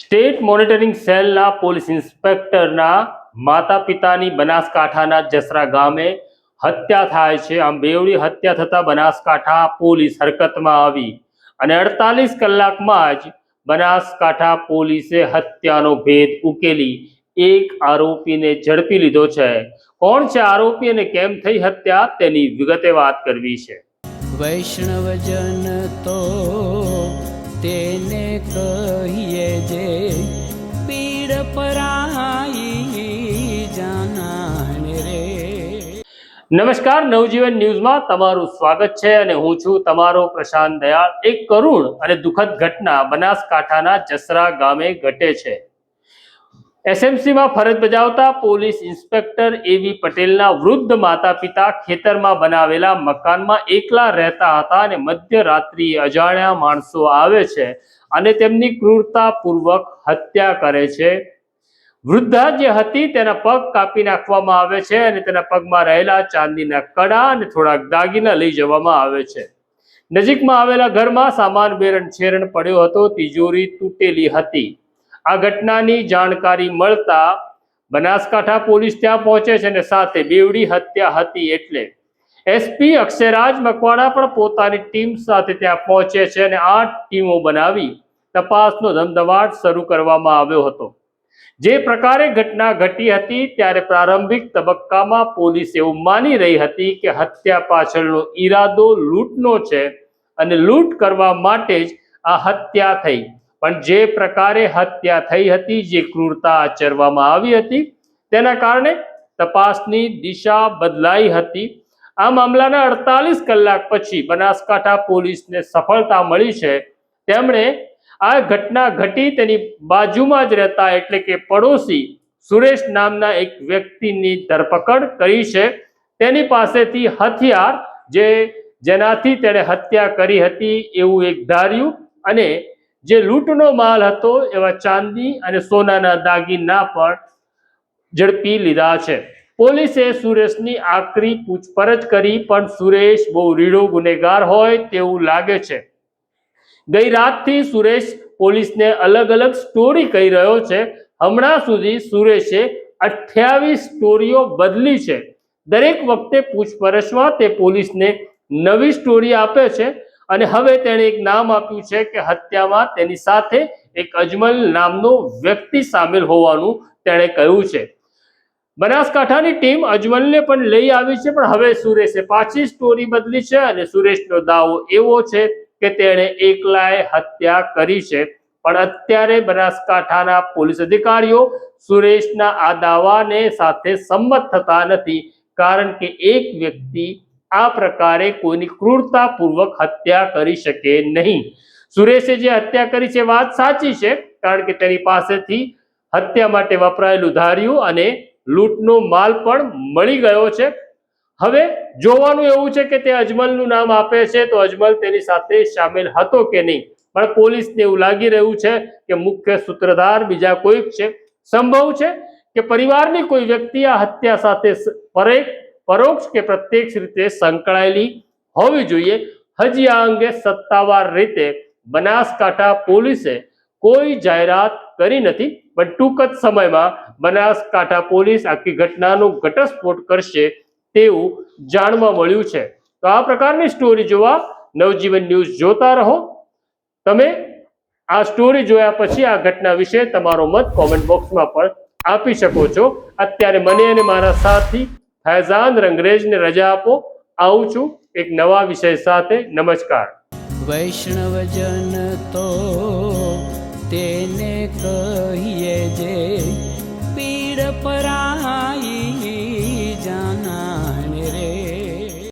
State monitoring સેલના police ઇન્સ્પેક્ટરના માતા પિતાની બનાસકાંઠાના જસરા ગામે હત્યા થાય છે. આમ બેવડી હત્યા થતા બનાસકાંઠા પોલીસ હરકતમાં આવી અને અડતાલીસ કલાકમાં જ બનાસકાંઠા પોલીસે હત્યાનો ભેદ ઉકેલી એક આરોપીને ઝડપી લીધો છે. કોણ છે આરોપી અને કેમ થઈ હત્યા તેની વિગતે વાત કરવી છે. વૈષ્ણવજન તો તેને કહીએ જે પીડ પરાઈ જાનાને રે. નમસ્કાર, નવજીવન ન્યૂઝમાં તમારું સ્વાગત છે અને હું છું તમારો પ્રશાંત દયાળ. એક કરુણ અને દુઃખદ ઘટના બનાસકાંઠાના જસરા ગામે ઘટે છે. એસએમસીમાં ફરજ બજાવતા પોલીસ ઇન્સ્પેક્ટર એવી પટેલના વૃદ્ધ માતા પિતા ખેતરમાં બનાવેલા મકાનમાં એકલા રહેતા હતા અને મધ્યરાત્રિએ અજાણ્યા માણસો આવે છે અને તેમની ક્રૂરતાપૂર્વક હત્યા કરે છે. વૃદ્ધા જે હતી તેના પગ કાપી નાખવામાં આવે છે અને તેના પગમાં રહેલા ચાંદીના કડા અને થોડાક દાગીના લઈ જવામાં આવે છે. નજીકમાં આવેલા ઘરમાં સામાન બેરણ છેરણ પડ્યો હતો. તિજોરી તૂટેલી હતી. આ ઘટનાની જાણકારી મળતા બનાસકાંઠા પોલીસ ત્યાં પહોંચે છે અને સાથે બેવડી હત્યા હતી એટલે. એસપી અક્ષયરાજ મકવાણા પણ પોતાની ટીમ સાથે ત્યાં પહોંચે છે અને આઠ ટીમો બનાવી તપાસનો ધમધમાટ શરૂ કરવામાં આવ્યો હતો. જે પ્રકારે ઘટના ઘટી હતી ત્યારે પ્રારંભિક તબક્કામાં પોલીસ એવું માની રહી હતી કે હત્યા પાછળનો ઈરાદો લૂંટનો છે અને લૂંટ કરવા માટે જ આ હત્યા થઈ. પણ જે પ્રકારે હત્યા થઈ હતી, જે ક્રૂરતા આચરવામાં આવી હતી, તેના કારણે તપાસની દિશા બદલાઈ હતી. આ મામલાના અડતાલીસ કલાક પછી બનાસકાંઠા પોલીસને સફળતા મળી છે. તેમણે આ ઘટના ઘટી તેની બાજુમાં જ રહેતા એટલે કે પડોશી સુરેશ નામના એક વ્યક્તિની ધરપકડ કરી છે. તેની પાસેથી હથિયાર, જે જેનાથી તેણે હત્યા કરી હતી, એવું એક ધાર્યું અને જે લૂંટનો માલ હતો, એવા ચાંદી અને સોનાના દાગીના પણ ઝડપી લીધા છે. પોલીસે સુરેશની આકરી પૂછપરછ કરી, પણ સુરેશ બહુ રીડો ગુનેગાર હોય તેવું લાગે છે. ગઈ રાતથી સુરેશ પોલીસને અલગ અલગ સ્ટોરી કહી રહ્યો છે. હમણાં સુધી સુરેશે અઠ્યાવીસ સ્ટોરીઓ બદલી છે. દરેક વખતે પૂછપરછમાં તે પોલીસને નવી સ્ટોરી આપે છે. અને હવે તેણે એક નામ આપ્યું છે કે હત્યામાં તેની સાથે એક અજમલ નામનો વ્યક્તિ સામેલ હોવાનું તેણે કહ્યું છે. બનાસકાંઠાની ટીમ અજમલને પણ લઈ આવી છે, પણ હવે સુરેશે પાછી સ્ટોરી બદલી છે અને સુરેશનો દાવો એવો છે કે તેણે એકલાએ હત્યા કરી છે. પણ અત્યારે બનાસકાંઠાના પોલીસ અધિકારીઓ સુરેશના આ દાવાને સાથે સંમત થતા નથી, કારણ કે એક વ્યક્તિ આ પ્રકારે કોઈની ક્રૂરતાપૂર્વક હત્યા કરી શકે નહીં. સુરેશે જે હત્યા કરી છે વાત સાચી છે, કારણ કે તેની પાસેથી હત્યા માટે વપરાયેલું ધાર્યું અને લૂંટનો માલ પણ મળી ગયો છે. હવે જોવાનું એવું છે કે તે અજમલનું નામ આપે છે, તો અજમલ તેની સાથે સામેલ હતો કે નહીં? પણ પોલીસને એવું લાગી રહ્યું છે કે મુખ્ય સૂત્રધાર બીજા કોઈક છે. સંભવ છે કે પરિવારની કોઈ વ્યક્તિ આ હત્યા સાથે પરે પરોક્ષ કે પ્રત્યક્ષ રીતે સંકળાયેલી હોવી જોઈએ. હજી આ અંગે સત્તાવાર રીતે બનાસકાંઠા પોલીસે કોઈ જાહેરાત કરી નથી, પણ ટૂંક જ સમયમાં બનાસકાંઠા પોલીસ આખી ઘટનાનો ઘટસ્ફોટ કરશે તેવું જાણવા મળ્યું છે. તો આ પ્રકારની સ્ટોરી જોવા નવજીવન ન્યૂઝ જોતા રહો. તમે આ સ્ટોરી જોયા પછી આ ઘટના વિશે તમારો મત કોમેન્ટ બોક્સમાં પણ આપી શકો છો. અત્યારે મને અને મારા સાથી ફૈઝાન રંગરેજને રજા આપો. આવું છું એક નવા વિષય સાથે. નમસ્કાર. વૈષ્ણવજન તો તેને કહીએ જે પીડ પરાઈ